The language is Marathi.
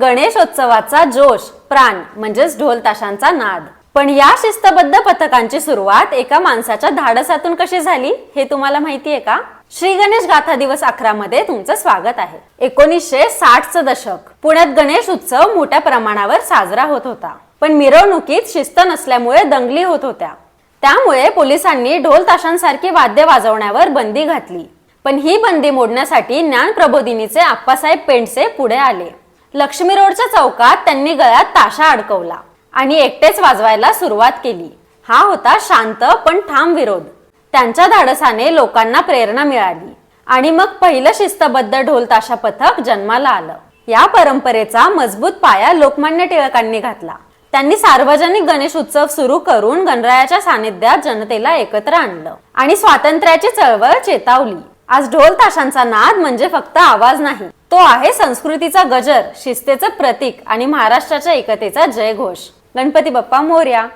गणेशोत्सवाचा जोश प्राण म्हणजेच ढोल ताशांचा नाद. पण या शिस्तबद्ध पथकांची सुरुवात एका माणसाच्या धाडसातून कशी झाली हे तुम्हाला माहितीये का? श्री गणेश गाथा दिवस अकरा मध्ये तुमचं स्वागत आहे. एकोणीसशे साठचं दशक. पुण्यात गणेश उत्सव मोठ्या प्रमाणावर साजरा होत होता. पण मिरवणुकीत शिस्त नसल्यामुळे दंगली होत होत्या. त्यामुळे पोलिसांनी ढोल ताशांसारखी वाद्य वाजवण्यावर बंदी घातली. पण ही बंदी मोडण्यासाठी ज्ञान प्रबोधिनीचे आप्पासाहेब पेंडसे पुढे आले. लक्ष्मी रोडच्या चौकात त्यांनी गळ्यात ताशा अडकवला आणि एकटेच वाजवायला सुरुवात केली. हा होता शांत पण ठाम विरोध. त्यांच्या धाडसाने लोकांना प्रेरणा मिळाली आणि मग पहिलं शिस्तबद्ध ढोल ताशा पथक जन्माला आलं. या परंपरेचा मजबूत पाया लोकमान्य टिळकांनी घातला. त्यांनी सार्वजनिक गणेश उत्सव सुरू करून गणरायाच्या सानिध्यात जनतेला एकत्र आणलं आणि स्वातंत्र्याची चळवळ चेतावली. आज ढोल ताशांचा नाद म्हणजे फक्त आवाज नाही. तो आहे संस्कृतीचा गजर शिस्तेचं प्रतीक आणि महाराष्ट्राच्या एकतेचा जयघोष. गणपती बाप्पा मोर्या.